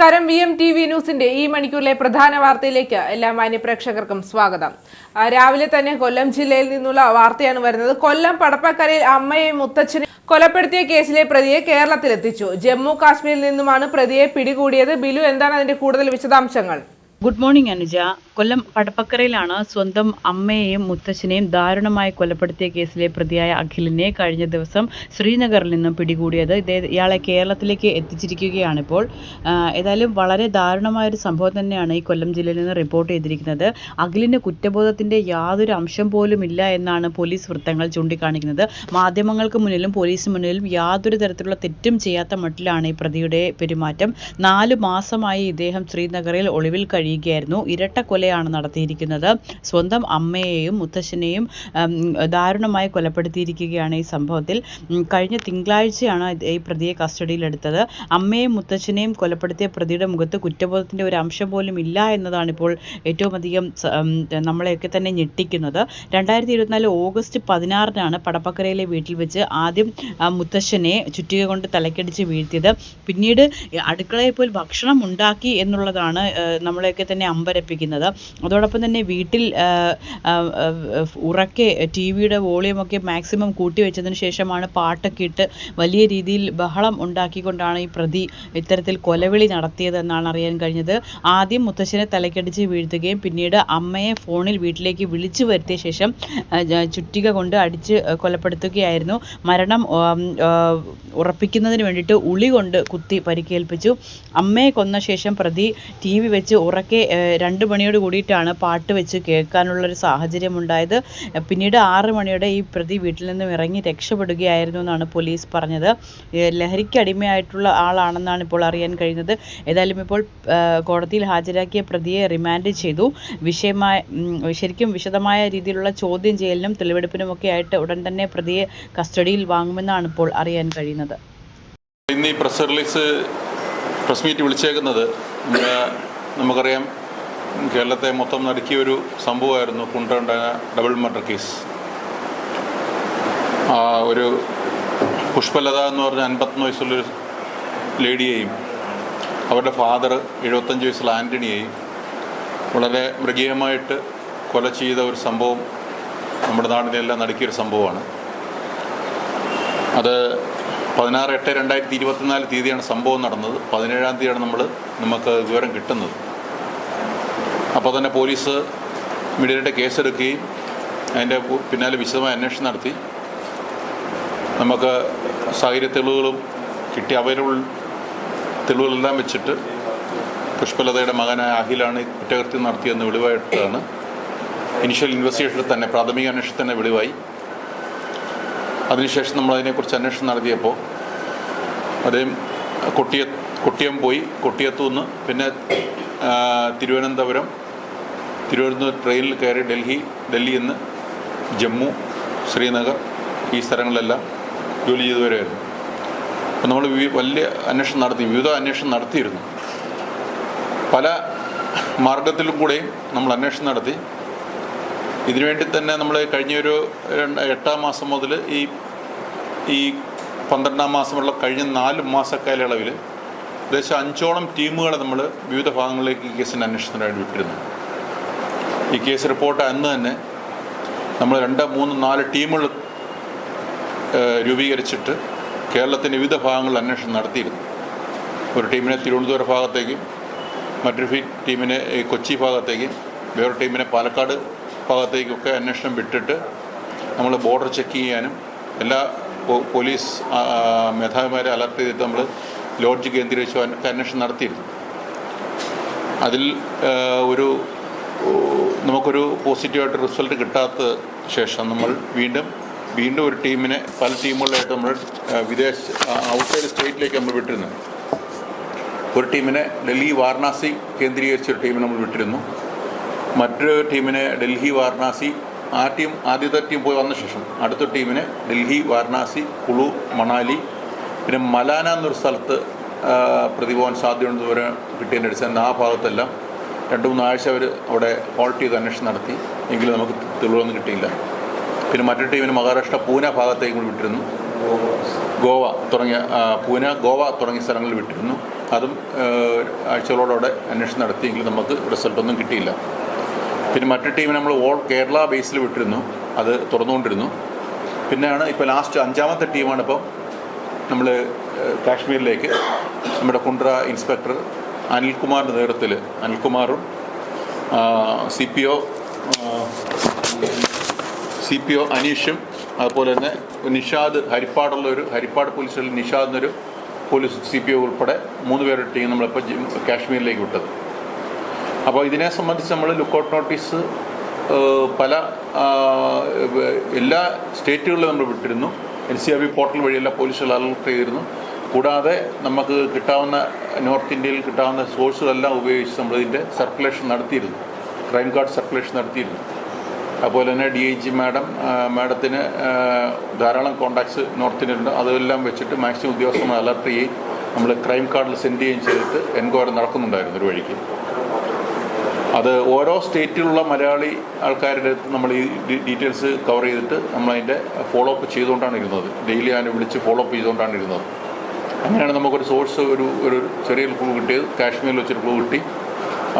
നമസ്കാരം. V M T V ന്യൂസിന്റെ ഈ മണിക്കൂറിലെ പ്രധാന വാർത്തയിലേക്ക് എല്ലാ മാന്യപ്രേക്ഷകർക്കും സ്വാഗതം. രാവിലെ തന്നെ കൊല്ലം ജില്ലയിൽ നിന്നുള്ള വാർത്തയാണ് വരുന്നത്. കൊല്ലം പടപ്പക്കരയിൽ അമ്മയെ മുത്തച്ഛനെ കൊലപ്പെടുത്തിയ കേസിലെ പ്രതിയെ കേരളത്തിലെത്തിച്ചു. ജമ്മു കാശ്മീരിൽ നിന്നുമാണ് പ്രതിയെ പിടികൂടിയത്. ബിലു എന്താണ് അതിന്റെ കൂടുതൽ വിശദാംശങ്ങൾ? Good morning Anuja. കൊല്ലം കടപ്പക്കരയിലാണ് സ്വന്തം അമ്മയെയും മുത്തശ്ശനെയും ദാരുണമായി കൊലപ്പെടുത്തിയ കേസിലെ പ്രതിയായ അഖിലിനെ കഴിഞ്ഞ ദിവസം ശ്രീനഗറിൽ നിന്നും പിടികൂടിയത്. ഇയാളെ കേരളത്തിലേക്ക് എത്തിച്ചിരിക്കുകയാണ് ഇപ്പോൾ. ഏതായാലും വളരെ ദാരുണമായ ഒരു സംഭവം തന്നെയാണ് ഈ കൊല്ലം ജില്ലയിൽ നിന്ന് റിപ്പോർട്ട് ചെയ്തിരിക്കുന്നത്. അഖിലിന് കുറ്റബോധത്തിന്റെ യാതൊരു അംശം പോലും ഇല്ല എന്നാണ് പോലീസ് വൃത്തങ്ങൾ ചൂണ്ടിക്കാണിക്കുന്നത്. മാധ്യമങ്ങൾക്ക് മുന്നിലും പോലീസിന് മുന്നിലും യാതൊരു തരത്തിലുള്ള തെറ്റും ചെയ്യാത്ത മട്ടിലാണ് ഈ പ്രതിയുടെ പെരുമാറ്റം. നാല് മാസമായി ഇദ്ദേഹം ശ്രീനഗറിൽ ഒളിവിൽ കഴിയുകയായിരുന്നു ഇരട്ട കൊലയാണ് നടത്തിയിരിക്കുന്നത്. സ്വന്തം അമ്മയെയും മുത്തശ്ശനെയും ദാരുണമായി കൊലപ്പെടുത്തിയിരിക്കുകയാണ് ഈ സംഭവത്തിൽ. കഴിഞ്ഞ തിങ്കളാഴ്ചയാണ് ഈ പ്രതിയെ കസ്റ്റഡിയിലെടുത്തത് അമ്മയെയും മുത്തശ്ശനെയും കൊലപ്പെടുത്തിയ പ്രതിയുടെ മുഖത്ത് കുറ്റബോധത്തിന്റെ ഒരു അംശം പോലും ഇല്ല എന്നതാണ് ഇപ്പോൾ ഏറ്റവും അധികം നമ്മളെയൊക്കെ തന്നെ ഞെട്ടിക്കുന്നത്. രണ്ടായിരത്തി ഇരുപത്തിനാല് ഓഗസ്റ്റ് പതിനാറിനാണ് പടപ്പക്കരയിലെ വീട്ടിൽ വെച്ച് ആദ്യം മുത്തശ്ശനെ ചുറ്റിക കൊണ്ട് തലക്കടിച്ച് വീഴ്ത്തിയത്. പിന്നീട് അടുക്കളയിൽ പോയി ഭക്ഷണം ഉണ്ടാക്കി എന്നുള്ളതാണ് ആ, നമ്മളെയൊക്കെ തന്നെ അമ്പരപ്പിക്കുന്നത്. അതോടൊപ്പം തന്നെ വീട്ടിൽ ഉറക്കെ ടി വിയുടെ വോളിയമൊക്കെ മാക്സിമം കൂട്ടി വെച്ചതിന് ശേഷമാണ് പാട്ടൊക്കെ ഇട്ട് വലിയ രീതിയിൽ ബഹളം ഉണ്ടാക്കിക്കൊണ്ടാണ് ഈ പ്രതി ഇത്തരത്തിൽ കൊലവിളി നടത്തിയത് എന്നാണ് അറിയാൻ കഴിഞ്ഞത്. ആദ്യം മുത്തശ്ശനെ തലക്കടിച്ച് വീഴ്ത്തുകയും പിന്നീട് അമ്മയെ ഫോണിൽ വീട്ടിലേക്ക് വിളിച്ചു വരുത്തിയ ശേഷം ചുറ്റിക കൊണ്ട് അടിച്ച് കൊലപ്പെടുത്തുകയായിരുന്നു. മരണം ഉറപ്പിക്കുന്നതിന് വേണ്ടിയിട്ട് ഉളി കൊണ്ട് കുത്തി പരിക്കേൽപ്പിച്ചു. അമ്മയെ കൊന്ന ശേഷം പ്രതി ടി വി വെച്ച് ഉറക്കെ ആ, രണ്ട് മണിയോട് കൂടിയിട്ടാണ് പാട്ട് വെച്ച് കേൾക്കാനുള്ളൊരു സാഹചര്യം ഉണ്ടായത് പിന്നീട് ആറ് മണിയോടെ ഈ പ്രതി വീട്ടിൽ നിന്നും ഇറങ്ങി രക്ഷപ്പെടുകയായിരുന്നു എന്നാണ് പോലീസ് പറഞ്ഞത്. ലഹരിക്ക് അടിമയായിട്ടുള്ള ആളാണെന്നാണ് ഇപ്പോൾ അറിയാൻ കഴിഞ്ഞത് ഏതായാലും ഇപ്പോൾ കോടതിയിൽ ഹാജരാക്കിയ പ്രതിയെ റിമാൻഡ് ചെയ്തു. വിഷയമായ ശരിക്കും വിശദമായ രീതിയിലുള്ള ചോദ്യം ചെയ്യലിനും തെളിവെടുപ്പിനുമൊക്കെ ആയിട്ട് ഉടൻ തന്നെ പ്രതിയെ കസ്റ്റഡിയിൽ വാങ്ങുമെന്നാണ് ഇപ്പോൾ അറിയാൻ കഴിയുന്നത്. ഇന്ന് ഈ പ്രസ് റിലീസ് പ്രസ് മീറ്റ് വിളിച്ചേക്കുന്നത് നമുക്കറിയാം കേരളത്തെ മൊത്തം നടുക്കിയ ഒരു സംഭവമായിരുന്നു കുണ്ടണ്ടായ ഡബിൾ മർഡർ കേസ്. ആ ഒരു പുഷ്പലത എന്ന് പറഞ്ഞ അൻപത്തൊന്ന് വയസ്സുള്ളൊരു ലേഡിയെയും അവരുടെ ഫാദർ എഴുപത്തഞ്ച് വയസ്സുള്ള ആന്റണിയെയും വളരെ മൃഗീയമായിട്ട് കൊല ചെയ്ത ഒരു സംഭവം നമ്മുടെ നാടിനെല്ലാം നടുക്കിയൊരു സംഭവമാണ്. അത് പതിനാറ് എട്ട് രണ്ടായിരത്തി ഇരുപത്തിനാല് തീയതിയാണ് സംഭവം നടന്നത്. പതിനേഴാം തീയതിയാണ് നമ്മൾ നമുക്ക് വിവരം കിട്ടുന്നത്. അപ്പോൾ തന്നെ പോലീസ് മീഡിയയുടെ കേസെടുക്കുകയും അതിന്റെ പിന്നാലെ വിശദമായ അന്വേഷണം നടത്തി. നമുക്ക് സാഹചര്യ തെളിവുകളും കിട്ടി അവൈലബിൾ തെളിവുകളെല്ലാം വെച്ചിട്ട് പുഷ്പലതയുടെ മകനായ അഖിലാണ് കുറ്റകൃത്യം നടത്തിയെന്ന് വെളിവായിട്ടാണ്. ഇനിഷ്യൽ ഇൻവെസ്റ്റിഗേഷനിൽ തന്നെ പ്രാഥമിക അന്വേഷണത്തിൽ തന്നെ വെളിവായി. അതിനുശേഷം നമ്മൾ അതിനെക്കുറിച്ച് അന്വേഷണം നടത്തിയപ്പോൾ അദ്ദേഹം കൊട്ടിയ കൊട്ടിയം പോയി കൊട്ടിയത്തു നിന്ന് പിന്നെ തിരുവനന്തപുരം തിരുവനന്തപുരം ട്രെയിനിൽ കയറി ഡൽഹി ഡൽഹിയിൽ നിന്ന് ജമ്മു ശ്രീനഗർ ഈ സ്ഥലങ്ങളിലെല്ലാം ജോലി ചെയ്തവരായിരുന്നു. അപ്പം നമ്മൾ വലിയ അന്വേഷണം നടത്തി വിവിധ അന്വേഷണം നടത്തിയിരുന്നു. പല മാർഗത്തിലും കൂടെയും നമ്മൾ അന്വേഷണം നടത്തി. ഇതിനുവേണ്ടി തന്നെ നമ്മൾ കഴിഞ്ഞൊരു എട്ടാം മാസം മുതൽ ഈ ഈ പന്ത്രണ്ടാം മാസമുള്ള കഴിഞ്ഞ നാല് മാസക്കാലയളവിൽ ഏകദേശം അഞ്ചോളം ടീമുകളെ നമ്മൾ വിവിധ ഭാഗങ്ങളിലേക്ക് ഈ കേസിന്റെ അന്വേഷണത്തിനായിട്ട് വിട്ടിരുന്നു. ഈ കേസ് റിപ്പോർട്ട് അന്ന് തന്നെ നമ്മൾ രണ്ട് മൂന്ന് നാല് ടീമുകൾ രൂപീകരിച്ചിട്ട് കേരളത്തിന്റെ വിവിധ ഭാഗങ്ങളിൽ അന്വേഷണം നടത്തിയിരുന്നു. ഒരു ടീമിനെ തിരുവനന്തപുരം ഭാഗത്തേക്കും മറ്റൊരു ടീമിനെ കൊച്ചി ഭാഗത്തേക്കും വേറൊരു ടീമിനെ പാലക്കാട് ഭാഗത്തേക്കൊക്കെ അന്വേഷണം വിട്ടിട്ട് നമ്മൾ ബോർഡർ ചെക്ക് ചെയ്യാനും എല്ലാ പോലീസ് മേധാവിമാരെ അലർട്ട് ചെയ്തിട്ട് നമ്മൾ ലോഡ്ജ് കേന്ദ്രീകരിച്ച് അന്വ- അന്വേഷണം നടത്തിയിരുന്നു. അതിൽ ഒരു നമുക്കൊരു പോസിറ്റീവായിട്ട് റിസൾട്ട് കിട്ടാത്ത ശേഷം നമ്മൾ വീണ്ടും വീണ്ടും ഒരു ടീമിനെ പല ടീമുകളിലായിട്ട് നമ്മൾ വിദേശ ഔട്ട്സൈഡ് സ്റ്റേറ്റിലേക്ക് നമ്മൾ വിട്ടിരുന്നു. ഒരു ടീമിനെ ഡൽഹി വാരണാസി കേന്ദ്രീകരിച്ച ഒരു ടീമിനെ നമ്മൾ വിട്ടിരുന്നു. മറ്റൊരു ടീമിനെ ഡൽഹി വാരണാസി ആ ടീം ആദ്യത്തെ ടീം പോയി വന്ന ശേഷം അടുത്ത ടീമിനെ ഡൽഹി വാരണാസി കുളു മണാലി പിന്നെ മലാന എന്നൊരു സ്ഥലത്ത് പ്രതി പ്രതിപോകാൻ സാധ്യതയുണ്ട് വരെ കിട്ടിയതിന്റെ അടിസ്ഥാനത്തിൽ ആ ഭാഗത്തെല്ലാം രണ്ട് മൂന്ന് ആഴ്ച അവർ അവിടെ ഹോൾട്ട് ചെയ്ത് അന്വേഷണം നടത്തി. എങ്കിലും നമുക്ക് തെളിവൊന്നും കിട്ടിയില്ല. പിന്നെ മറ്റൊരു ടീമിന് മഹാരാഷ്ട്ര പൂന ഭാഗത്തേക്ക് കൂടി വിട്ടിരുന്നു. ഗോവ തുടങ്ങിയ പൂനെ ഗോവ തുടങ്ങിയ സ്ഥലങ്ങളിൽ വിട്ടിരുന്നു. അതും ആഴ്ചകളോടെ ആഴ്ചകളോടെ അന്വേഷണം നടത്തിയെങ്കിലും നമുക്ക് റിസൾട്ടൊന്നും കിട്ടിയില്ല. പിന്നെ മറ്റു ടീമിനെ നമ്മൾ ഓൾ കേരള ബേസിൽ വിട്ടിരുന്നു. അത് തുറന്നുകൊണ്ടിരുന്നു. പിന്നെയാണ് ഇപ്പോൾ ലാസ്റ്റ് അഞ്ചാമത്തെ ടീമാണ് ഇപ്പോൾ നമ്മൾ കാശ്മീരിലേക്ക്. നമ്മുടെ കുണ്ട്ര ഇൻസ്പെക്ടർ അനിൽകുമാറിന്റെ നേതൃത്വത്തിൽ അനിൽകുമാറും C P O C P O അനീഷും അതുപോലെ തന്നെ നിഷാദ് ഹരിപ്പാടുള്ള ഒരു ഹരിപ്പാട് പോലീസ് സ്റ്റേഷനിൽ നിഷാദ് എന്നൊരു പോലീസ് സി പി ഒ ഉൾപ്പെടെ മൂന്ന് പേരുടെ ടീം നമ്മളിപ്പോൾ കാശ്മീരിലേക്ക് വിട്ടത്. അപ്പോൾ ഇതിനെ സംബന്ധിച്ച് നമ്മൾ ലുക്കൗട്ട് നോട്ടീസ് പല എല്ലാ സ്റ്റേറ്റുകളിലും നമ്മൾ വിട്ടിരുന്നു. N C R B portal വഴിയെല്ലാം പോലീസുകൾ അലർട്ട് ചെയ്തിരുന്നു. കൂടാതെ നമുക്ക് കിട്ടാവുന്ന നോർത്ത് ഇന്ത്യയിൽ കിട്ടാവുന്ന സോഴ്സുകളെല്ലാം ഉപയോഗിച്ച് നമ്മളിതിന്റെ സർക്കുലേഷൻ നടത്തിയിരുന്നു. ക്രൈം കാർഡ് സർക്കുലേഷൻ നടത്തിയിരുന്നു. അതുപോലെ തന്നെ ഡി ഐ ജി മാഡം മാഡത്തിന് ധാരാളം കോണ്ടാക്ട്സ് നോർത്ത് ഇന്ത്യയിലുണ്ട് അതെല്ലാം വെച്ചിട്ട് മാക്സിമം ഉദ്യോഗസ്ഥന്മാർ അലർട്ട് ചെയ്യുകയും നമ്മൾ ക്രൈം കാർഡിൽ സെൻഡ് ചെയ്യുകയും ചെയ്തിട്ട് എൻക്വയറി നടക്കുന്നുണ്ടായിരുന്നു ഒരു വഴിക്ക്. അത് ഓരോ സ്റ്റേറ്റിലുള്ള മലയാളി ആൾക്കാരുടെ അടുത്ത് നമ്മൾ ഈ ഡീറ്റെയിൽസ് കവർ ചെയ്തിട്ട് നമ്മളതിന്റെ ഫോളോ അപ്പ് ചെയ്തുകൊണ്ടാണ് ഇരുന്നത്. ഡെയിലി അതിനെ വിളിച്ച് ഫോളോ അപ്പ് ചെയ്തുകൊണ്ടാണ് ഇരുന്നത്. അങ്ങനെയാണ് നമുക്കൊരു സോഴ്സ് ഒരു ഒരു ചെറിയൊരു ക്ലൂ കിട്ടിയത്. കാശ്മീരിൽ വെച്ചൊരു ക്ലൂ കിട്ടി.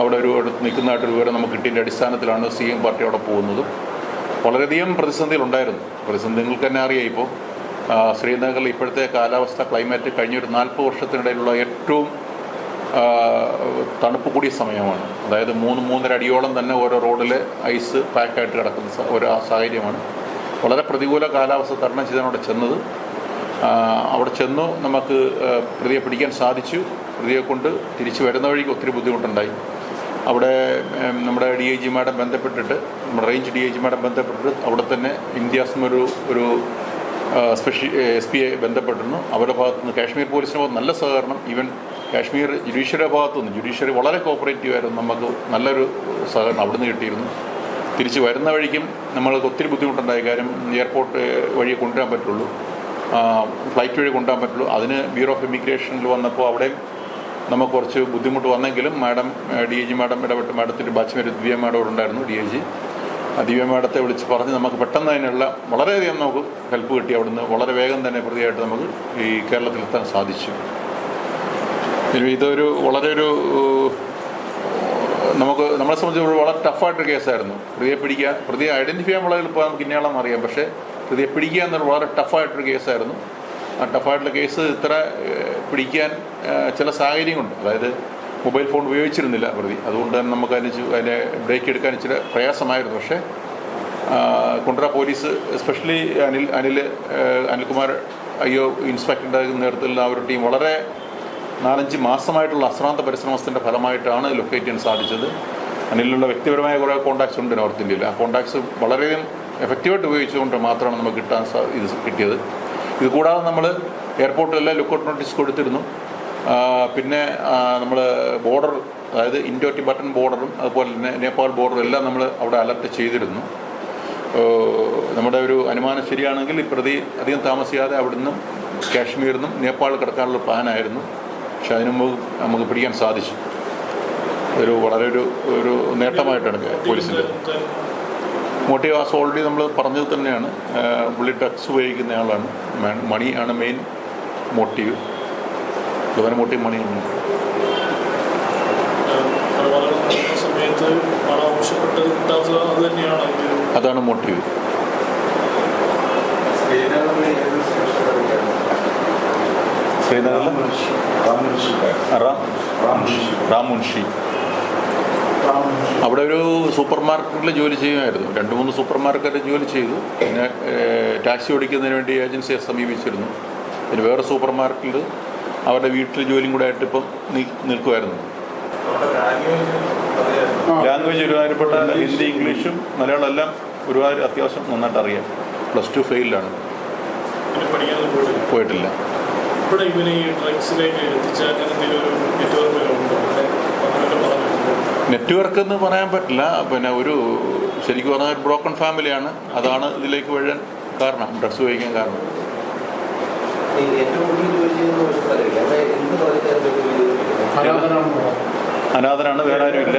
അവിടെ ഒരു അടുത്ത് നിൽക്കുന്നതായിട്ടൊരു വിവരം നമുക്ക് കിട്ടിയതിന്റെ അടിസ്ഥാനത്തിലാണ് സി എം പാർട്ടി അവിടെ പോകുന്നതും. വളരെയധികം പ്രതിസന്ധികളുണ്ടായിരുന്നു പ്രതിസന്ധി നിങ്ങൾക്ക് തന്നെ അറിയാം ഇപ്പോൾ. ശ്രീനഗറിൽ ഇപ്പോഴത്തെ കാലാവസ്ഥ ക്ലൈമറ്റ് കഴിഞ്ഞൊരു നാൽപ്പത് വർഷത്തിനിടയിലുള്ള ഏറ്റവും തണുപ്പ് കൂടിയ സമയമാണ്. അതായത് മൂന്ന് മൂന്നര അടിയോളം തന്നെ ഓരോ റോഡിൽ ഐസ് പാക്കായിട്ട് കിടക്കുന്ന ഒരു സാഹചര്യമാണ്. വളരെ പ്രതികൂല കാലാവസ്ഥ തരണം ചെയ്താണ് അവിടെ ചെന്നത്. അവിടെ ചെന്നു നമുക്ക് പ്രതിയെ പിടിക്കാൻ സാധിച്ചു. പ്രതിയെ കൊണ്ട് തിരിച്ചു വരുന്ന വഴിക്ക് ഒത്തിരി ബുദ്ധിമുട്ടുണ്ടായി. അവിടെ നമ്മുടെ ഡി ഐ ജിമാരെ ബന്ധപ്പെട്ടിട്ട് നമ്മുടെ റേഞ്ച് ഡി ഐ ജിമാരെ ബന്ധപ്പെട്ടിട്ട് അവിടെ തന്നെ ഇന്ത്യാസ്മ ഒരു ഒരു സ്പെഷ്യൽ എസ് പി ഐ ബന്ധപ്പെട്ടിരുന്നു. അവരുടെ ഭാഗത്തുനിന്ന് കാശ്മീർ പോലീസിന് നല്ല സഹകരണം. ഈവൻ കാശ്മീർ ജുഡീഷ്യറിയുടെ ഭാഗത്തുനിന്ന് ജുഡീഷ്യറി വളരെ കോപ്പറേറ്റീവ് ആയിരുന്നു. നമുക്ക് നല്ലൊരു സഹകരണം അവിടുന്ന് കിട്ടിയിരുന്നു. തിരിച്ച് വരുന്ന വഴിക്കും നമ്മൾക്ക് ഒത്തിരി ബുദ്ധിമുട്ടുണ്ടായി. കാര്യം എയർപോർട്ട് വഴി കൊണ്ടുവരാൻ പറ്റുള്ളൂ. ഫ്ലൈറ്റ് വഴി കൊണ്ടുപോകാൻ പറ്റുള്ളൂ. അതിന് ബ്യൂറോ ഓഫ് ഇമിഗ്രേഷനിൽ വന്നപ്പോൾ അവിടെയും നമുക്ക് കുറച്ച് ബുദ്ധിമുട്ട് വന്നെങ്കിലും madam D I G madam ഇടപെട്ട് മാഡത്തിന്റെ ബാച്ച്മേറ്റ് ദിവ്യ മാഡം ഉണ്ടായിരുന്നു ഡി ഐ ജി ദിവ്യ മാഡത്തെ വിളിച്ച് പറഞ്ഞ് നമുക്ക് പെട്ടെന്ന് അതിനുള്ള വളരെയധികം നമുക്ക് ഹെൽപ്പ് കിട്ടി അവിടുന്ന്. വളരെ വേഗം തന്നെ പ്രതിയായിട്ട് നമുക്ക് ഈ കേരളത്തിലെത്താൻ സാധിച്ചു. ഇതൊരു വളരെ ഒരു നമുക്ക് നമ്മളെ സംബന്ധിച്ച് വളരെ ടഫായിട്ടൊരു കേസായിരുന്നു. പ്രതിയെ പിടിക്കുക പ്രതിയെ ഐഡന്റിഫൈ ചെയ്യാൻ വളരെ എളുപ്പം നമുക്ക് ഇന്നയാളെന്ന് അറിയാം. പക്ഷേ പ്രതിയെ പിടിക്കുക എന്നൊരു വളരെ ടഫായിട്ടൊരു കേസായിരുന്നു. ആ ടഫായിട്ടുള്ള കേസ് ഇത്ര പിടിക്കാൻ ചില സാഹചര്യങ്ങളുണ്ട്. അതായത് മൊബൈൽ ഫോൺ ഉപയോഗിച്ചിരുന്നില്ല പ്രതി. അതുകൊണ്ട് തന്നെ നമുക്ക് അതിന് അതിനെ ബ്രേക്ക് എടുക്കാൻ ഇച്ചിരി പ്രയാസമായിരുന്നു. പക്ഷേ കുണ്ട്ര പോലീസ് എസ്പെഷ്യലി അനിൽ അനിൽ അനിൽകുമാർ അയ്യോ ഇൻസ്പെക്ടറുടെ നേതൃത്വത്തിലുള്ള ആ ഒരു ടീം വളരെ നാലഞ്ച് മാസമായിട്ടുള്ള അശ്രാന്ത പരിശ്രമത്തിന്റെ ഫലമായിട്ടാണ് ലൊക്കേറ്റ് ചെയ്യാൻ സാധിച്ചത്. അതിലുള്ള വ്യക്തിപരമായ കുറേ കോൺടാക്ട്സ് ഉണ്ട് നോർത്ത് ഇന്ത്യയിൽ ആ കോൺടാക്ട്സ് വളരെയധികം എഫക്റ്റീവായിട്ട് ഉപയോഗിച്ചുകൊണ്ട് മാത്രമാണ് നമുക്ക് കിട്ടാൻ ഇത് കിട്ടിയത്. ഇത് കൂടാതെ നമ്മൾ എയർപോർട്ടിലെല്ലാം ലുക്കൗട്ട് നോട്ടീസ് കൊടുത്തിരുന്നു പിന്നെ നമ്മൾ ബോർഡർ അതായത് ഇൻഡോ ടിബറ്റൻ ബോർഡറും അതുപോലെ തന്നെ നേപ്പാൾ ബോർഡറും എല്ലാം നമ്മൾ അവിടെ അലർട്ട് ചെയ്തിരുന്നു. നമ്മുടെ ഒരു അനുമാനം ശരിയാണെങ്കിൽ പ്രതി അധികം താമസിയാതെ അവിടുന്ന് കാശ്മീരിൽ നിന്നും നേപ്പാൾ കിടക്കാനുള്ള പ്ലാനായിരുന്നു പക്ഷെ അതിനു മുമ്പ് നമുക്ക് പിടിക്കാൻ സാധിച്ചു. ഒരു വളരെ ഒരു ഒരു നേട്ടമായിട്ടാണ് പോലീസിന്റെ. മോട്ടീവ് ആസ് ഓൾറെഡി നമ്മൾ പറഞ്ഞത് തന്നെയാണ്. പുള്ളി ഡ്രഗ്സ് ഉപയോഗിക്കുന്ന ആളാണ്. മ- മണി ആണ് മെയിൻ മോട്ടീവ്. പ്രധാന മോട്ടീവ് മണിയാണ് അതാണ് നടക്കുന്ന സമയത്ത് പണം ആവശ്യപ്പെട്ട് കിട്ടാത്തത് അത് തന്നെയാണ് ഈ ഒരു അതാണ് മോട്ടീവ് ശ്രീനഗറിൽ റാം. മുൻഷി അവിടെ ഒരു സൂപ്പർ മാർക്കറ്റിൽ ജോലി ചെയ്യുമായിരുന്നു. രണ്ട് മൂന്ന് സൂപ്പർ മാർക്കറ്റിൽ ജോലി ചെയ്തു. പിന്നെ ടാക്സി ഓടിക്കുന്നതിന് വേണ്ടി ഏജൻസിയെ സമീപിച്ചിരുന്നു. പിന്നെ വേറെ സൂപ്പർ മാർക്കറ്റിൽ അവരുടെ വീട്ടിൽ ജോലിയും കൂടെ ആയിട്ട് ഇപ്പം നീ നിൽക്കുമായിരുന്നു ലാംഗ്വേജ് ഒരുമാതിരിപ്പെട്ട ഹിന്ദി ഇംഗ്ലീഷും മലയാളം എല്ലാം ഒരുപാട് അത്യാവശ്യം നന്നായിട്ട് അറിയാം. പ്ലസ് ടു ഫെയിലാണ് പോയിട്ടില്ല. ഇവിടെ ഇവന് ഈ ഡ്രഗ്സിലേക്ക് എത്തിച്ച അങ്ങനെ എന്തെങ്കിലും ഒരു നെറ്റ്വർക്ക് ഉണ്ടോ? നെറ്റ്വർക്ക് എന്ന് പറയാൻ പറ്റില്ല. പിന്നെ ഒരു ശരിക്കും പറഞ്ഞാൽ ഒരു ബ്രോക്കൺ ഫാമിലിയാണ് അതാണ് ഇതിലേക്ക് വഴൻ കാരണം ഡ്രഗ്സ് ഉപയോഗിക്കാൻ കാരണം. അനാഥനാണ് വേറെ ആരും ഇല്ല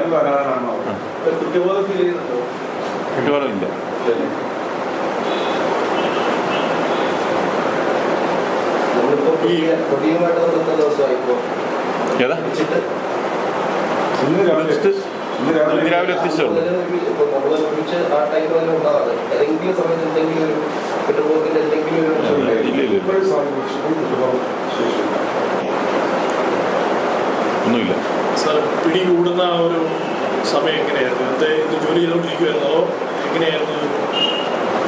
ഒരു കുറ്റബോധം ഫീൽ ചെയ്യുന്നുണ്ടോ കുറ്റവാളില്ല നമ്മളിപ്പോ ഈ- പ്രതിയുമായിട്ട് നമ്മൾ എത്ര ദിവസമായി ഇപ്പോ ഏതാ വെച്ചിട്ട് ഇന്ന് രാവിലെ ഇന്ന് രാവിലെ ഇന്ന് രാവിലെ എത്തിച്ചേ ഉള്ളൂ ഇപ്പൊ നമ്മൾ ഒരുമിച്ച് ആ ടൈം തന്നെ ഉണ്ടാകാതെ ഏതെങ്കിലും സമയത്ത് എന്തെങ്കിലും ഒരു പെട്രോളിന്റെ എന്തെങ്കിലും ഒരു ഇല്ല ഒന്നുമില്ല. സാർ പിടി കൂടുന്ന ആ ഒരു സമയം എങ്ങനെയായിരുന്നു? ഇത് ജോലി ചെയ്തുകൊണ്ടിരിക്കുമായിരുന്നോ എങ്ങനെയായിരുന്നു?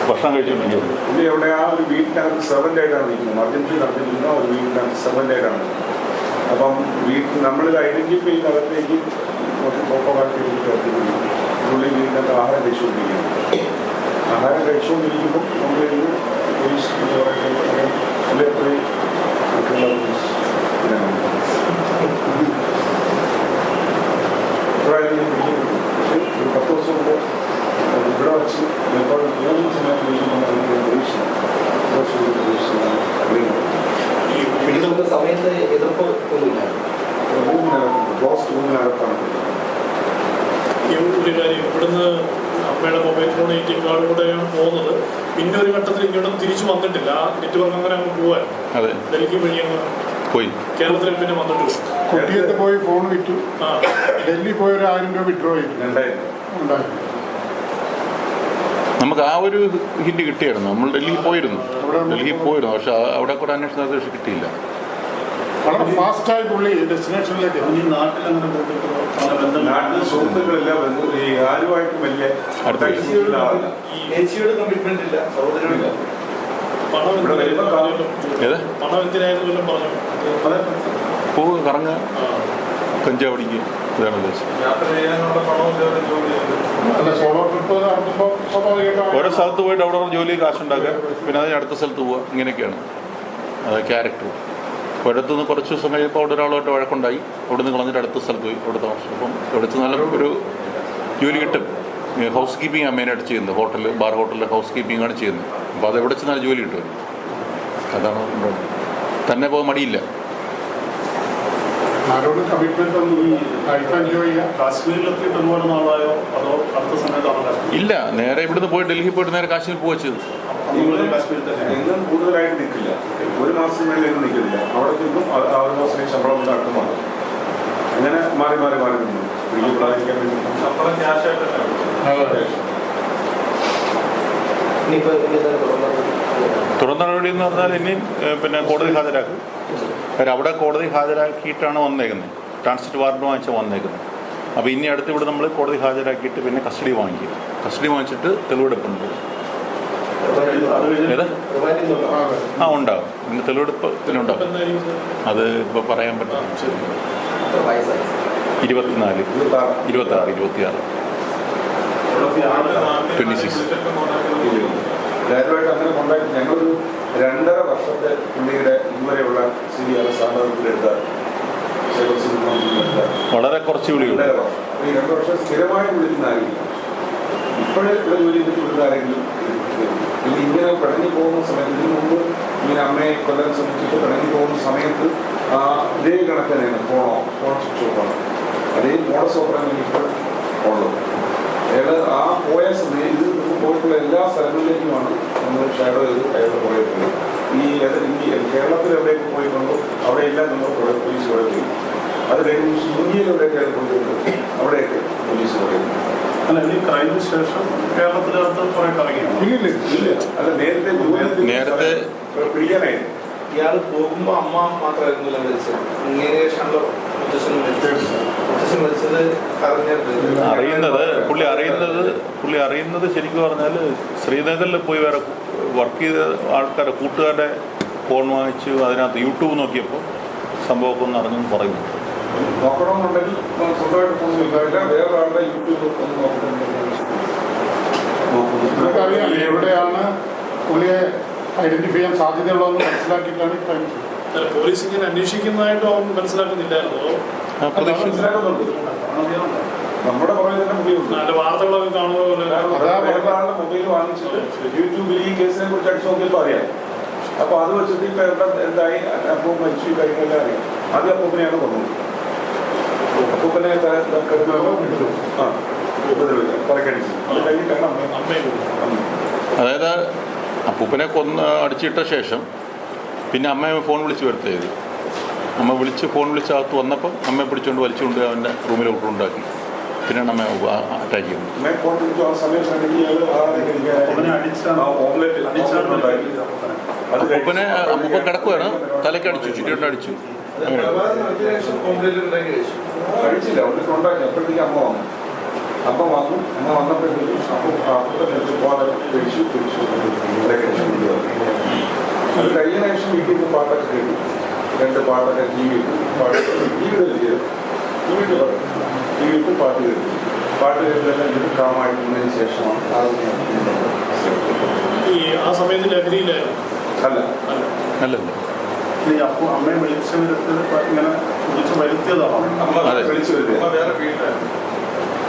ഭക്ഷണം കഴിച്ചുണ്ടെങ്കിൽ പുള്ളി അവിടെ ആ ഒരു വീട്ടിനകത്ത് സെവന്റ് ആയിട്ടാണ് നിൽക്കുന്നത്. അർജന്റീന നടത്തിയിരിക്കുന്ന ഒരു വീട്ടിനകത്ത് സെവന്റ് ആയിട്ടാണ് അപ്പം വീട്ടിൽ നമ്മളിത് ഐഡന്റിഫൈ ചെയ്ത് അകത്തേക്ക് വീട്ടിനകത്ത് ആഹാരം കഴിച്ചുകൊണ്ടിരിക്കുന്നു. ആഹാരം കഴിച്ചുകൊണ്ടിരിക്കുമ്പോൾ നമ്മൾ പത്ത് ദിവസം മുമ്പ് ഇവിടെ വച്ച് നേപ്പാൾ ഏതെങ്കിലും സമയത്ത് ഈ പിടി കൂടുന്ന സമയത്ത് എതിർപ്പ് ഒന്നുമില്ല ക്ലോസ് റൂമിനകത്താണ് ഈ ഒരു കാര്യം ഇവിടുന്ന് അമ്മയുടെ mobile phone A T M card കൂടെയാണ് പോകുന്നത്. പിന്നെ ഒരു ഘട്ടത്തിൽ ഇങ്ങോട്ടും തിരിച്ചു വന്നിട്ടില്ല. ആ നെറ്റ്വർക്ക് അങ്ങനെ അങ്ങ് പോവാൻ അതെ. ഡൽഹി വഴി അങ്ങ് പോയി. കേരളത്തിൽ പിന്നെ വന്നിട്ടില്ല കൊട്ടിയത്ത് പോയി ഫോൺ വിറ്റു. ആ. ഡൽഹി പോയി ഒരു ആയിരം രൂപ വിഡ്രോ ചെയ്തു. രണ്ടായിരം. ഉണ്ടായി നമുക്ക് ആ ഒരു ഹിന്റ് കിട്ടിയായിരുന്നു. നമ്മൾ ഡൽഹിയിൽ പോയിരുന്നു. ഡൽഹിയിൽ പോയിരുന്നു. പക്ഷെ അവിടെ കൂടെ അന്വേഷണം അത് കിട്ടിയില്ല. വളരെ ഫാസ്റ്റായി പുള്ളി ഡെസ്റ്റിനേഷനിലേക്ക് എത്തി. നാട്ടിൽ സുഹൃത്തുക്കളെല്ലാം ബന്ധു ഈ ആരുമായിട്ടും വലിയ കമ്മിറ്റ്മെന്റ് ഇല്ല. സഹോദരനില്ല പണം എന്തിനായിരുന്നു ഏത്? പണം ഇതാണ് ഉദ്ദേശം ഓരോ സ്ഥലത്ത് പോയിട്ട് അവിടെ ജോലി കാശുണ്ടാക്കുക. പിന്നെ അതിന് അടുത്ത സ്ഥലത്ത് പോവുക. ഇങ്ങനെയൊക്കെയാണ്. ക്യാരക്ടർ ഒരിടത്തുനിന്ന് കുറച്ച് ദിവസം കഴിയുമ്പോൾ അവിടെ ഒരാളുമായിട്ട് വഴക്കുണ്ടായി. അവിടെ നിന്ന് കളഞ്ഞിട്ട് അടുത്ത സ്ഥലത്ത് പോയി അവിടെ താമസിച്ചു അപ്പം അവിടുത്തെ നല്ല ഒരു ജോലി കിട്ടും. ഹൗസ് കീപ്പിംഗ് ആണ് മെയിനായിട്ട് ചെയ്യുന്നത്. ഹോട്ടൽ ബാർ ഹോട്ടലിൽ ഹൗസ് കീപ്പിംഗ് ആണ് ചെയ്യുന്നത്. അപ്പോൾ അത് എവിടെ നല്ല ജോലി കിട്ടും അതാണ് തന്നെ പോകാൻ മടിയില്ല. ആരോട് കമ്മിറ്റ്മെന്റ് ഒന്നും ചെയ്യാം കാശ്മീരിലെത്തിയിട്ട് ഒരുപാട് നാളായോ അതോ അടുത്ത സമയത്താണോ ഇല്ല നേരെ ഇവിടുന്ന് പോയി ഡൽഹി പോയിട്ട് നേരെ കാശ്മീർ പോവാ ചെയ്തു കാശ്മീരിൽ കൂടുതലായിട്ട് നിൽക്കില്ല. ഒരു മാസം മേലെ നിൽക്കില്ല. അവിടെ നിന്നും ആറ് ശമ്പളം അങ്ങനെ മാറി മാറി നിന്നു. വേണ്ടി. ശമ്പളം ക്യാഷ് നടപടി? എന്ന് പറഞ്ഞാൽ ഇനി പിന്നെ കോടതി ഹാജരാക്കും. അവിടെ കോടതി ഹാജരാക്കിയിട്ടാണ് വന്നേക്കുന്നത്. ട്രാൻസിറ്റ് വാറണ്ട് വാങ്ങിച്ച വന്നേക്കുന്നത്. അപ്പോൾ ഇനി അടുത്ത് ഇവിടെ നമ്മൾ കോടതി ഹാജരാക്കിയിട്ട് പിന്നെ കസ്റ്റഡി വാങ്ങിക്കും. കസ്റ്റഡി വാങ്ങിച്ചിട്ട് തെളിവെടുപ്പുണ്ട്. ഏത്? ആ ഉണ്ടാവും. പിന്നെ തെളിവെടുപ്പ് സാർ? അത് ഇപ്പോൾ പറയാൻ പറ്റും ഇരുപത്തിനാല് ഇരുപത്തി ഇരുപത്തിനാല് ഇരുപത്താറ് ഇരുപത്തിയാറ് ട്വന്റി സിക്സ് ഞങ്ങളൊരു രണ്ടര വർഷത്തെ പുള്ളിയുടെ ഇതുവരെയുള്ള സ്ഥിതിയാണ് സാധാരണത്തിലെടുത്ത വളരെ കുറച്ച് വിളിയുള്ളൂ രണ്ടു വർഷം. അപ്പൊ ഈ രണ്ട് വർഷം സ്ഥിരമായി വിളിക്കുന്ന ആരെങ്കിലും ഇപ്പോഴേ ഇവിടെ ജോലി ചെയ്തിട്ടുള്ള ആരെങ്കിലും ഇനി ഇങ്ങനെ പിടങ്ങി പോകുന്ന സമയത്ത് ഇതിനു മുമ്പ് ഇങ്ങനെ അമ്മയെ കൊല്ലാൻ ശ്രമിച്ചിട്ട് പിടങ്ങി പോകുന്ന സമയത്ത് ആ ഇതേ കണക്ക് തന്നെയാണ് ഫോണോ ഫോൺ സ്വിച്ച് ഓഫ് ആണ്. അതേ മോഡസ് ഓപ്പറാണ് ഇപ്പോൾ ഉള്ളത്. അയാൾ ആ പോയ സമയം ഇത് പോയിട്ടുള്ള എല്ലാ സ്ഥലങ്ങളിലേക്കുമാണ് നമ്മൾ ഷാഡോ ചെയ്ത് അയാൾ പോയിട്ടുള്ളത് ഈ കേരളത്തിൽ എവിടെയൊക്കെ പോയിട്ടുണ്ടോ അവിടെയെല്ലാം നമ്മൾ പോലീസ് പോയി അത് കഴിഞ്ഞ് ഇന്ത്യയിൽ എവിടെയൊക്കെ അയാൾ പോയിട്ടുണ്ട് അവിടെയൊക്കെ പോലീസ് പറയുന്നു അല്ല ഈ ക്രൈമിന് ശേഷം കേരളത്തിനകത്ത് കുറെ കറങ്ങിയാണ് ഇല്ലില്ല ഇല്ല അല്ല നേരത്തെ നേരത്തെ- പിടിക്കാനായിരുന്നു ഇയാൾ പോകുമ്പോ അമ്മ മാത്രമായിരുന്നില്ല മരിച്ചത് ഇങ്ങനെ ശേഷമാണല്ലോ മുത്തശ്ശനും മരിച്ചത് മുത്തശ്ശൻ മരിച്ചത് അറിഞ്ഞത് അറിയുന്നത് പുള്ളി അറിയുന്നത് പുള്ളി അറിയുന്നത് ശരിക്കും പറഞ്ഞാൽ ശ്രീനഗറിൽ പോയി വേറെ വർക്ക് ചെയ്ത ആൾക്കാരുടെ കൂട്ടുകാരുടെ ഫോൺ വാങ്ങിച്ചു അതിനകത്ത് യൂട്യൂബ് നോക്കിയപ്പോൾ സംഭവമൊക്കെ ഒന്ന് അറിഞ്ഞെന്ന് പറയുന്നു. നമുക്കറിയാം എവിടെയാണ് പുള്ളിയെ ഐഡന്റിഫൈ ചെയ്യാൻ സാധ്യതയുള്ളതെന്ന് മനസ്സിലാക്കിയിട്ടാണ് പോലീസ് ഇങ്ങനെ അന്വേഷിക്കുന്നതായിട്ടും അവൻ മനസ്സിലാക്കുന്നില്ലായിരുന്നോ അത് നമ്മുടെ വാർത്തകളൊക്കെ കാണുന്ന പോലെ അതാ മൊബൈൽ വാങ്ങിച്ചിട്ട് യൂട്യൂബിൽ ഈ കേസിനെ കുറിച്ച് അടിച്ചു നോക്കിയപ്പോൾ അറിയാം. അപ്പൊ അത് വെച്ചിട്ട് ഇപ്പൊ എന്താ എന്തായി? അപ്പോൾ മരിച്ചു കാര്യങ്ങളെല്ലാം അറിയാം. ആദ്യം അപ്പൂപ്പനെയാണ് കൊന്നത്. അപ്പൂപ്പനെ ആ അത് കഴിഞ്ഞിട്ടാണ് അമ്മ അമ്മയും. അതായത് അപ്പൂപ്പനെ കൊന്ന് അടിച്ചിട്ട ശേഷം പിന്നെ അമ്മയെ ഫോൺ വിളിച്ച് വരുത്തിയത്. അമ്മ വിളിച്ച് ഫോൺ വിളിച്ച് അകത്ത് വന്നപ്പോൾ അമ്മയെ പിടിച്ചുകൊണ്ട് വലിച്ചുകൊണ്ട് അവന്റെ റൂമിൽ ഉണ്ടാക്കി പിന്നെയാണ് അമ്മ അറ്റാക്ക് ചെയ്യുന്നത് അമ്മയെ ഫോൺ കിടക്കുവാണ്. തലയ്ക്ക് അടിച്ചു ചുറ്റിയോട്ട് അടിച്ചു. അങ്ങനെ. അമ്മ വന്നു. അമ്മ വന്നു. അമ്മ വന്നപ്പോഴത്തേക്കും അപ്പം കഴിച്ചു കഴിച്ചു അത് കഴിഞ്ഞ പ്രാവശ്യം വീട്ടിൽ നിന്ന് പാട്ടൊക്കെ കേട്ടു. രണ്ട് പാട്ടൊക്കെ ടി വി പാട്ട് ടി വിയിൽ ചെയ്തു ടി വിയിൽ പറയും. ടി പാട്ട് കേട്ടു പാട്ട് കേട്ടിട്ടെല്ലാം ഇത് കാമായിട്ടുന്നതിന് ശേഷമാണ് അത് ഈ ആ സമയത്ത് ലഹരിയിലായിരുന്നു അല്ല. അല്ല. അല്ലല്ല ഈ അപ്പൊ അമ്മയെ വിളിച്ചവരത്ത് ഇങ്ങനെ വിളിച്ച് വരുത്തിയതാണോ? അമ്മ. വിളിച്ചു വരിക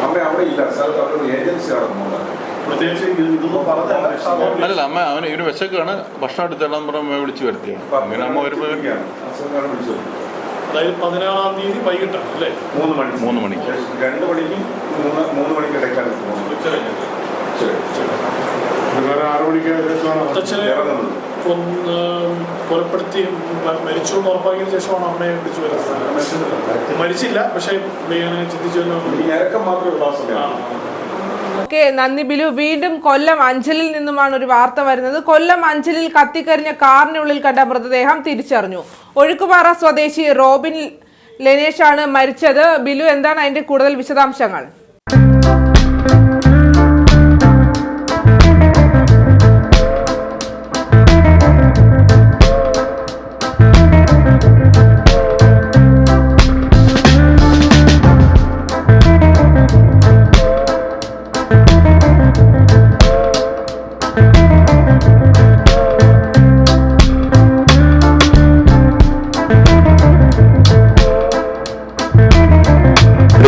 അമ്മ അവിടെ ഇല്ല. സ്ഥലത്ത് അവിടെ ഒരു ഏജൻസി നമ്മൾ അല്ലല്ല അമ്മ അവന് ഇവന് വിശക്കാണ് ഭക്ഷണം എടുത്തോളാൻ പറഞ്ഞ അമ്മയെ വിളിച്ചു വരുത്തിയാണ് അങ്ങനെ അമ്മ വരുമ്പോൾ അതായത് പതിനാറാം തീയതി വൈകിട്ടാണ് അല്ലേ? മൂന്ന് മണി. മൂന്ന് മണിക്ക്. രണ്ട് മണിക്കും മൂന്ന് മൂന്ന് മണിക്ക് ഇടയ്ക്കാണ് ആറു മണിക്ക് കൊന്ന് കൊലപ്പെടുത്തി മരിച്ചു എന്ന് ഉറപ്പാക്കിയതിനു ശേഷമാണ് അമ്മയെ വിളിച്ചു വരുന്നത്. മരിച്ചില്ല പക്ഷേ ചിന്തിച്ചു മാത്രമേ ഓക്കെ നന്ദി ബിലു. വീണ്ടും കൊല്ലം അഞ്ചലിൽ നിന്നുമാണ് ഒരു വാർത്ത വരുന്നത്. കൊല്ലം അഞ്ചലിൽ കത്തിക്കരിഞ്ഞ കാറിനുള്ളിൽ കണ്ട മൃതദേഹം തിരിച്ചറിഞ്ഞു. ഒഴുക്കുപാറ സ്വദേശി റോബിൻ ലെനേഷാണ് മരിച്ചത്. ബിലു എന്താണ് അതിന്റെ കൂടുതൽ വിശദാംശങ്ങൾ?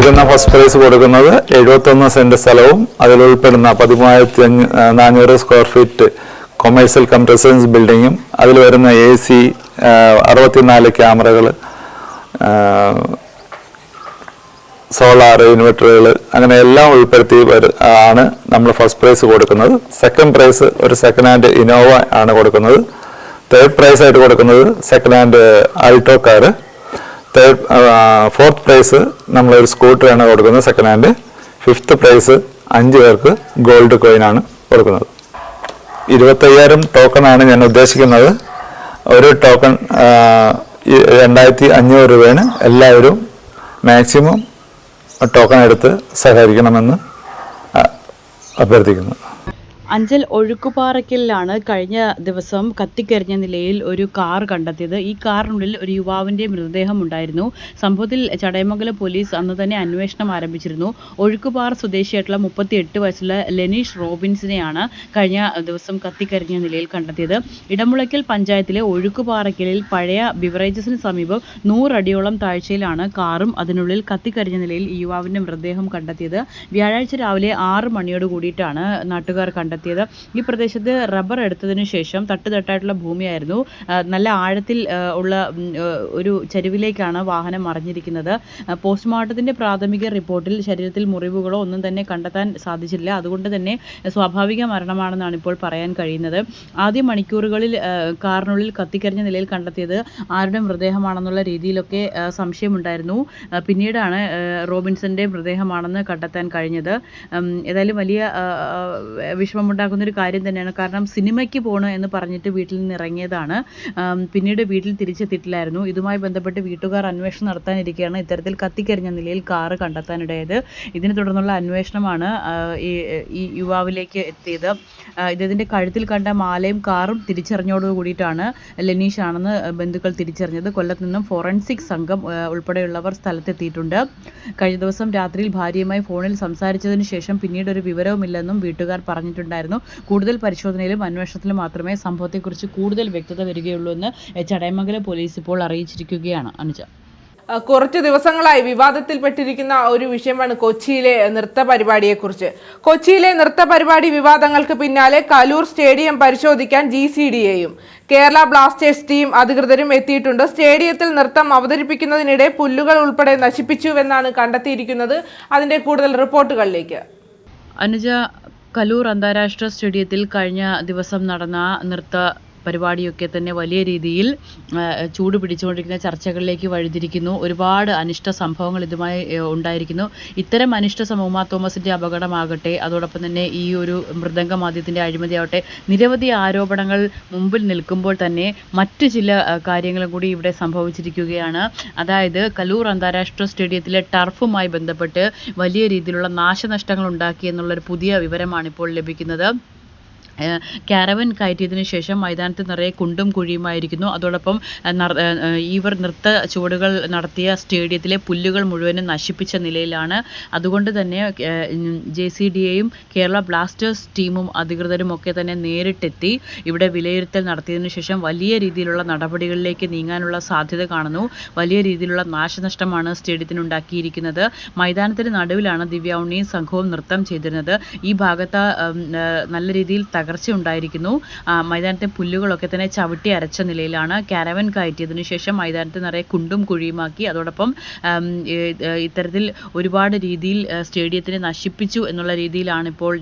എടുക്കുന്ന ഫസ്റ്റ് പ്രൈസ് കൊടുക്കുന്നത് എഴുപത്തൊന്ന് സെന്റ് സ്ഥലവും അതിൽ ഉൾപ്പെടുന്ന പതിമൂവായിരത്തി അഞ്ഞൂ നാനൂറ് square feet commercial cum residence ബിൽഡിങ്ങും അതിൽ വരുന്ന എ സി അറുപത്തിനാല് ക്യാമറകൾ സോളാർ ഇൻവെർട്ടറുകൾ അങ്ങനെ എല്ലാം ഉൾപ്പെടുത്തി ആണ് നമ്മൾ ഫസ്റ്റ് പ്രൈസ് കൊടുക്കുന്നത്. സെക്കൻഡ് പ്രൈസ് ഒരു സെക്കൻഡ് ഹാൻഡ് ഇനോവ ആണ് കൊടുക്കുന്നത്. തേർഡ് പ്രൈസ് ആയിട്ട് കൊടുക്കുന്നത് second hand Alto car third fourth prize നമ്മളൊരു സ്കൂട്ടറാണ് കൊടുക്കുന്നത്. സെക്കൻഡ് ഹാൻഡ് ഫിഫ്ത്ത് പ്രൈസ് അഞ്ച് പേർക്ക് ഗോൾഡ് കോയിനാണ് കൊടുക്കുന്നത്. ഇരുപത്തയ്യായിരം ടോക്കണാണ് ഞാൻ ഉദ്ദേശിക്കുന്നത്. ഒരു ടോക്കൺ രണ്ടായിരത്തി അഞ്ഞൂറ് രൂപയാണ് എല്ലാവരും മാക്സിമം ടോക്കൺ എടുത്ത് സഹകരിക്കണമെന്ന് അഭ്യർത്ഥിക്കുന്നു. അഞ്ചൽ ഒഴുക്കുപാറയ്ക്കലിലാണ് കഴിഞ്ഞ ദിവസം കത്തിക്കരിഞ്ഞ നിലയിൽ ഒരു കാർ കണ്ടെത്തിയത്. ഈ കാറിനുള്ളിൽ ഒരു യുവാവിന്റെ മൃതദേഹം ഉണ്ടായിരുന്നു. സംഭവത്തിൽ ചടയമംഗലം പോലീസ് അന്ന് തന്നെ അന്വേഷണം ആരംഭിച്ചിരുന്നു. ഒഴുക്കുപാറ സ്വദേശിയായിട്ടുള്ള മുപ്പത്തിയെട്ട് വയസ്സുള്ള ലെനീഷ് റോബിൻസിനെയാണ് കഴിഞ്ഞ ദിവസം കത്തിക്കരിഞ്ഞ നിലയിൽ കണ്ടെത്തിയത്. ഇടമുളയ്ക്കൽ പഞ്ചായത്തിലെ ഒഴുക്കുപാറയ്ക്കലിൽ പഴയ ബിവറേജസിന് സമീപം നൂറടിയോളം താഴ്ചയിലാണ് കാറും അതിനുള്ളിൽ കത്തിക്കരിഞ്ഞ നിലയിൽ യുവാവിന്റെ മൃതദേഹം കണ്ടെത്തിയത്. വ്യാഴാഴ്ച രാവിലെ ആറ് മണിയോട് കൂടിയിട്ടാണ് നാട്ടുകാർ കണ്ടെത്തിയത് ഈ പ്രദേശത്ത് റബ്ബർ എടുത്തതിനു ശേഷം തട്ടുതട്ടായിട്ടുള്ള ഭൂമിയായിരുന്നു. നല്ല ആഴത്തിൽ ഉള്ള ഒരു ചരിവിലേക്കാണ് വാഹനം മറിഞ്ഞിരിക്കുന്നത്. പോസ്റ്റ്മോർട്ടത്തിന്റെ പ്രാഥമിക റിപ്പോർട്ടിൽ ശരീരത്തിൽ മുറിവുകളോ ഒന്നും തന്നെ കണ്ടെത്താൻ സാധിച്ചില്ല. അതുകൊണ്ട് തന്നെ സ്വാഭാവിക മരണമാണെന്നാണ് ഇപ്പോൾ പറയാൻ കഴിയുന്നത്. ആദ്യ മണിക്കൂറുകളിൽ കാറിനുള്ളിൽ കത്തിക്കരിഞ്ഞ നിലയിൽ കണ്ടെത്തിയത് ആരുടെ മൃതദേഹമാണെന്നുള്ള രീതിയിലൊക്കെ സംശയം സംശയമുണ്ടായിരുന്നു. പിന്നീടാണ് റോബിൻസന്റെ മൃതദേഹമാണെന്ന് കണ്ടെത്താൻ കഴിഞ്ഞത്. ഏതായാലും വലിയ വിഷമം വിഷമമുണ്ടാക്കുന്ന ഒരു കാര്യം തന്നെയാണ്. കാരണം സിനിമയ്ക്ക് പോകണം എന്ന് പറഞ്ഞിട്ട് വീട്ടിൽ നിന്ന് ഇറങ്ങിയതാണ്. പിന്നീട് വീട്ടിൽ തിരിച്ചെത്തിയിട്ടില്ലായിരുന്നു. ഇതുമായി ബന്ധപ്പെട്ട് വീട്ടുകാർ അന്വേഷണം നടത്താനിരിക്കുകയാണ്. ഇത്തരത്തിൽ കത്തിക്കരിഞ്ഞ നിലയിൽ കാറ് കണ്ടെത്താനിടയത് ഇതിനെ തുടർന്നുള്ള അന്വേഷണമാണ് ഈ യുവാവിലേക്ക് എത്തിയത്. ഇദ്ദേഹത്തിന്റെ കഴുത്തിൽ കണ്ട മാലയും കാറും തിരിച്ചറിഞ്ഞോട് കൂടിയിട്ടാണ് ലെനീഷ് ആണെന്ന് ബന്ധുക്കൾ തിരിച്ചറിഞ്ഞത്. കൊല്ലത്ത് നിന്നും ഫോറൻസിക് സംഘം ഉൾപ്പെടെയുള്ളവർ സ്ഥലത്തെത്തിയിട്ടുണ്ട്. കഴിഞ്ഞ ദിവസം രാത്രിയിൽ ഭാര്യയുമായി ഫോണിൽ സംസാരിച്ചതിന് ശേഷം പിന്നീട് ഒരു വിവരവുമില്ലെന്നും വീട്ടുകാർ പറഞ്ഞിട്ടുണ്ടായിരുന്നു കൂടുതൽ പരിശോധനയിലും അന്വേഷണത്തിലും മാത്രമേ സംഭവത്തെക്കുറിച്ച് കൂടുതൽ വ്യക്തത വരികയുള്ളൂ എന്ന് ചടയമംഗലം പോലീസ് ഇപ്പോൾ അറിയിച്ചിരിക്കുകയാണ്. അനുജ. കുറച്ച് ദിവസങ്ങളായി വിവാദത്തിൽപ്പെട്ടിരിക്കുന്ന ഒരു വിഷയമാണ് കൊച്ചിയിലെ നൃത്ത പരിപാടിയെക്കുറിച്ച്. കൊച്ചിയിലെ നൃത്ത പരിപാടി വിവാദങ്ങൾക്ക് പിന്നാലെ കലൂർ സ്റ്റേഡിയം പരിശോധിക്കാൻ ജി സി ഡി എയും കേരള ബ്ലാസ്റ്റേഴ്സ് ടീം അധികൃതരും എത്തിയിട്ടുണ്ട്. സ്റ്റേഡിയത്തിൽ നൃത്തം അവതരിപ്പിക്കുന്നതിനിടെ പുല്ലുകൾ ഉൾപ്പെടെ നശിപ്പിച്ചുവെന്നാണ് കണ്ടെത്തിയിരിക്കുന്നത്. അതിന്റെ കൂടുതൽ റിപ്പോർട്ടുകളിലേക്ക്. അനുജ കലൂർ അന്താരാഷ്ട്ര സ്റ്റേഡിയത്തിൽ കഴിഞ്ഞ ദിവസം നടന്ന നൃത്ത പരിപാടിയൊക്കെ തന്നെ വലിയ രീതിയിൽ ചൂട് പിടിച്ചുകൊണ്ടിരിക്കുന്ന ചർച്ചകളിലേക്ക് വഴിതിരിക്കുന്നു. ഒരുപാട് അനിഷ്ട സംഭവങ്ങൾ ഇതുമായി ഉണ്ടായിരിക്കുന്നു. ഇത്തരം അനിഷ്ട സംഭവം ഉമാ തോമസിന്റെ അപകടമാകട്ടെ അതോടൊപ്പം തന്നെ ഈ ഒരു മൃദംഗമാദ്യത്തിന്റെ അഴിമതിയാവട്ടെ നിരവധി ആരോപണങ്ങൾ മുമ്പിൽ നിൽക്കുമ്പോൾ തന്നെ മറ്റു ചില കാര്യങ്ങളും കൂടി ഇവിടെ സംഭവിച്ചിരിക്കുകയാണ്. അതായത് കലൂർ അന്താരാഷ്ട്ര സ്റ്റേഡിയത്തിലെ ടർഫുമായി ബന്ധപ്പെട്ട് വലിയ രീതിയിലുള്ള നാശനഷ്ടങ്ങൾ ഉണ്ടാക്കി എന്നുള്ളൊരു പുതിയ വിവരമാണ് ഇപ്പോൾ ലഭിക്കുന്നത്. ഏഹ് ക്യാരവൻ കയറ്റിയതിനു ശേഷം മൈതാനത്ത് നിറയെ കുണ്ടും കുഴിയുമായിരിക്കുന്നു. അതോടൊപ്പം ഇവർ നൃത്ത ചുവടുകൾ നടത്തിയ സ്റ്റേഡിയത്തിലെ പുല്ലുകൾ മുഴുവനും നശിപ്പിച്ച നിലയിലാണ്. അതുകൊണ്ട് തന്നെ ജെ സി ഡി എയും കേരള ബ്ലാസ്റ്റേഴ്സ് ടീമും അധികൃതരും ഒക്കെ തന്നെ നേരിട്ടെത്തി ഇവിടെ വിലയിരുത്തൽ നടത്തിയതിനു ശേഷം വലിയ രീതിയിലുള്ള നടപടികളിലേക്ക് നീങ്ങാനുള്ള സാധ്യത കാണുന്നു. വലിയ രീതിയിലുള്ള നാശനഷ്ടമാണ് സ്റ്റേഡിയത്തിന് ഉണ്ടാക്കിയിരിക്കുന്നത് മൈതാനത്തിന് നടുവിലാണ് ദിവ്യ ഉണ്ണിയും സംഘവും നൃത്തം ചെയ്തിരുന്നത്. ഈ ഭാഗത്ത് നല്ല രീതിയിൽ ഉണ്ടായിരിക്കുന്നു ആ, മൈതാനത്തെ പുല്ലുകളൊക്കെ തന്നെ ചവിട്ടി അരച്ച നിലയിലാണ് കാരവൻ കയറ്റിയതിനു ശേഷം മൈതാനത്ത് നിറയെ കുണ്ടും കുഴിയുമാക്കി. അതോടൊപ്പം ഇത്തരത്തിൽ ഒരുപാട് രീതിയിൽ സ്റ്റേഡിയത്തിനെ നശിപ്പിച്ചു എന്നുള്ള രീതിയിലാണ് ഇപ്പോൾ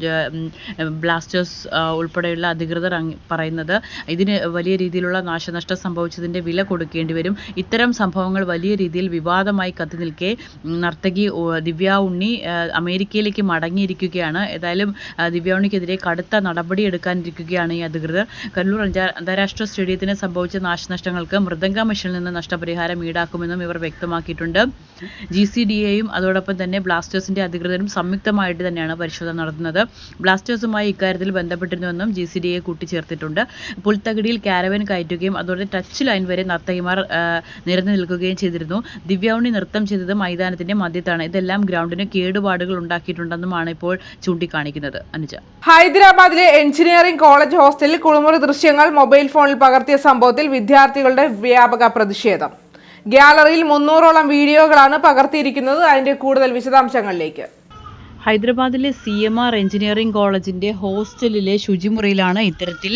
ബ്ലാസ്റ്റേഴ്സ് ഉൾപ്പെടെയുള്ള അധികൃതർ പറയുന്നത്. ഇതിന് വലിയ രീതിയിലുള്ള നാശനഷ്ടം സംഭവിച്ചതിന്റെ വില കൊടുക്കേണ്ടി വരും. ഇത്തരം സംഭവങ്ങൾ വലിയ രീതിയിൽ വിവാദമായി കത്തി നിൽക്കെ നർത്തകി ദിവ്യ ഉണ്ണി അമേരിക്കയിലേക്ക് മടങ്ങിയിരിക്കുകയാണ്. ഏതായാലും ദിവ്യ ഉണ്ണിക്കെതിരെ കടുത്ത നടപടി എടുക്കാനിരിക്കുകയാണ് ഈ അധികൃതർ. അഞ്ചാ- അന്താരാഷ്ട്ര സ്റ്റേഡിയത്തിന് സംഭവിച്ച നാശനഷ്ടങ്ങൾക്ക് മൃദംഗ മിഷനിൽ നിന്ന് നഷ്ടപരിഹാരം ഈടാക്കുമെന്നും ഇവർ വ്യക്തമാക്കിയിട്ടുണ്ട്. ജി സി ഡി എയും അതോടൊപ്പം തന്നെ ബ്ലാസ്റ്റേഴ്സിന്റെ അധികൃതരും സംയുക്തമായിട്ട് തന്നെയാണ് പരിശോധന നടത്തുന്നത്. ബ്ലാസ്റ്റേഴ്സുമായി ഇക്കാര്യത്തിൽ ബന്ധപ്പെട്ടിരുന്നുവെന്നും ജി സി ഡി എ കൂട്ടിച്ചേർത്തിട്ടുണ്ട്. പുൽത്തകിടിയിൽ കാരവൻ കയറ്റുകയും അതോടെ ടച്ച് ലൈൻ വരെ നർത്തകിമാർ നിരന്നു നിൽക്കുകയും ചെയ്തിരുന്നു. ദിവ്യാവണി നൃത്തം ചെയ്തത് മൈതാനത്തിന്റെ മധ്യത്താണ്. ഇതെല്ലാം ഗ്രൗണ്ടിന് കേടുപാടുകൾ ഉണ്ടാക്കിയിട്ടുണ്ടെന്നുമാണ് ഇപ്പോൾ ചൂണ്ടിക്കാണിക്കുന്നത്. അനുജ. ഹൈദരാബാദിലെ എഞ്ചിനീയറിംഗ് കോളേജ് ഹോസ്റ്റലിൽ കുളിമുറി ദൃശ്യങ്ങൾ മൊബൈൽ ഫോണിൽ പകർത്തിയ സംഭവത്തിൽ വിദ്യാർത്ഥികളുടെ വ്യാപക പ്രതിഷേധം. ഗ്യാലറിയിൽ മുന്നൂറോളം വീഡിയോകളാണ് പകർത്തിയിരിക്കുന്നത്. അതിന്റെ കൂടുതൽ വിശദാംശങ്ങളിലേക്ക്. ഹൈദരാബാദിലെ സി എം ആർ എഞ്ചിനീയറിംഗ് കോളേജിന്റെ ഹോസ്റ്റലിലെ ശുചിമുറിയിലാണ് ഇത്തരത്തിൽ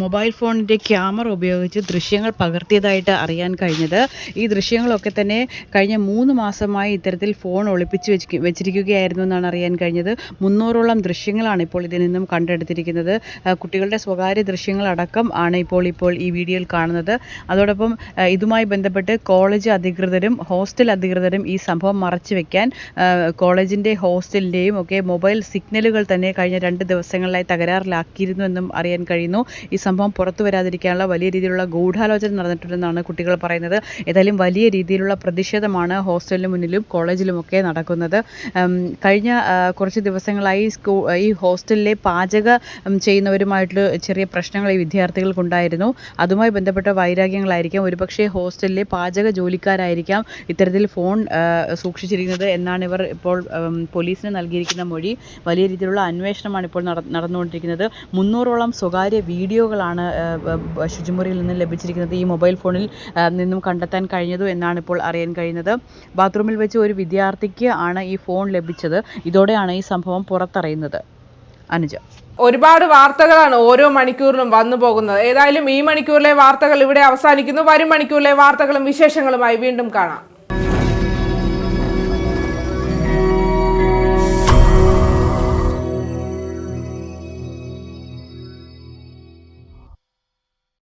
മൊബൈൽ ഫോണിന്റെ ക്യാമറ ഉപയോഗിച്ച് ദൃശ്യങ്ങൾ പകർത്തിയതായിട്ട് അറിയാൻ കഴിഞ്ഞത്. ഈ ദൃശ്യങ്ങളൊക്കെ തന്നെ കഴിഞ്ഞ മൂന്ന് മാസമായി ഇത്തരത്തിൽ ഫോൺ ഒളിപ്പിച്ച് വെച്ച് വെച്ചിരിക്കുകയായിരുന്നു എന്നാണ് അറിയാൻ കഴിഞ്ഞത്. മുന്നൂറോളം ദൃശ്യങ്ങളാണ് ഇപ്പോൾ ഇതിൽ നിന്നും കണ്ടെടുത്തിരിക്കുന്നത്. കുട്ടികളുടെ സ്വകാര്യ ദൃശ്യങ്ങളടക്കം ആണ് ഇപ്പോൾ ഇപ്പോൾ ഈ വീഡിയോയിൽ കാണുന്നത്. അതോടൊപ്പം ഇതുമായി ബന്ധപ്പെട്ട് കോളേജ് അധികൃതരും ഹോസ്റ്റൽ അധികൃതരും ഈ സംഭവം മറച്ചു വെക്കാൻ കോളേജിന്റെ കോളേജിന്റെ ഹോസ്റ്റലിന്റെയും ഒക്കെ മൊബൈൽ സിഗ്നലുകൾ തന്നെ കഴിഞ്ഞ രണ്ട് ദിവസങ്ങളിലായി തകരാറിലാക്കിയിരുന്നു എന്നും അറിയാൻ കഴിയുന്നു. ഈ സംഭവം പുറത്തു വരാതിരിക്കാനുള്ള വലിയ രീതിയിലുള്ള ഗൂഢാലോചന നടന്നിട്ടുണ്ടെന്നാണ് കുട്ടികൾ പറയുന്നത്. ഏതായാലും വലിയ രീതിയിലുള്ള പ്രതിഷേധമാണ് ഹോസ്റ്റലിന് മുന്നിലും കോളേജിലുമൊക്കെ നടക്കുന്നത്. കഴിഞ്ഞ കുറച്ച് ദിവസങ്ങളായി സ്കൂ ഈ ഹോസ്റ്റലിലെ പാചക ചെയ്യുന്നവരുമായിട്ട് ചെയ്യുന്നവരുമായിട്ടുള്ള ചെറിയ പ്രശ്നങ്ങൾ ഈ വിദ്യാർത്ഥികൾക്കുണ്ടായിരുന്നു. അതുമായി ബന്ധപ്പെട്ട വൈരാഗ്യങ്ങളായിരിക്കാം. ഒരുപക്ഷെ ഹോസ്റ്റലിലെ പാചക ജോലിക്കാരായിരിക്കാം ഇത്തരത്തിൽ ഫോൺ സൂക്ഷിച്ചിരിക്കുന്നത് എന്നാണ് ഇവർ ഇപ്പോൾ പോലീസിന് നൽകിയിരിക്കുന്ന മൊഴി വലിയ രീതിയിലുള്ള അന്വേഷണമാണ് ഇപ്പോൾ നട നടന്നുകൊണ്ടിരിക്കുന്നത്. മുന്നൂറോളം സ്വകാര്യ വീഡിയോകളാണ് ശുചിമുറിയിൽ നിന്ന് ലഭിച്ചിരിക്കുന്നത് ഈ മൊബൈൽ ഫോണിൽ നിന്നും കണ്ടെത്താൻ കഴിഞ്ഞതു എന്നാണ് ഇപ്പോൾ അറിയാൻ കഴിയുന്നത്. ബാത്റൂമിൽ വെച്ച് ഒരു വിദ്യാർത്ഥിക്ക് ആണ് ഈ ഫോൺ ലഭിച്ചത്. ഇതോടെയാണ് ഈ സംഭവം പുറത്തറിയുന്നത്. അനുജ. ഒരുപാട് വാർത്തകളാണ് ഓരോ മണിക്കൂറിലും വന്നു പോകുന്നത്. ഏതായാലും ഈ മണിക്കൂറിലെ വാർത്തകൾ ഇവിടെ അവസാനിക്കുന്നു. വരും മണിക്കൂറിലെ വാർത്തകളും വിശേഷങ്ങളുമായി വീണ്ടും കാണാം.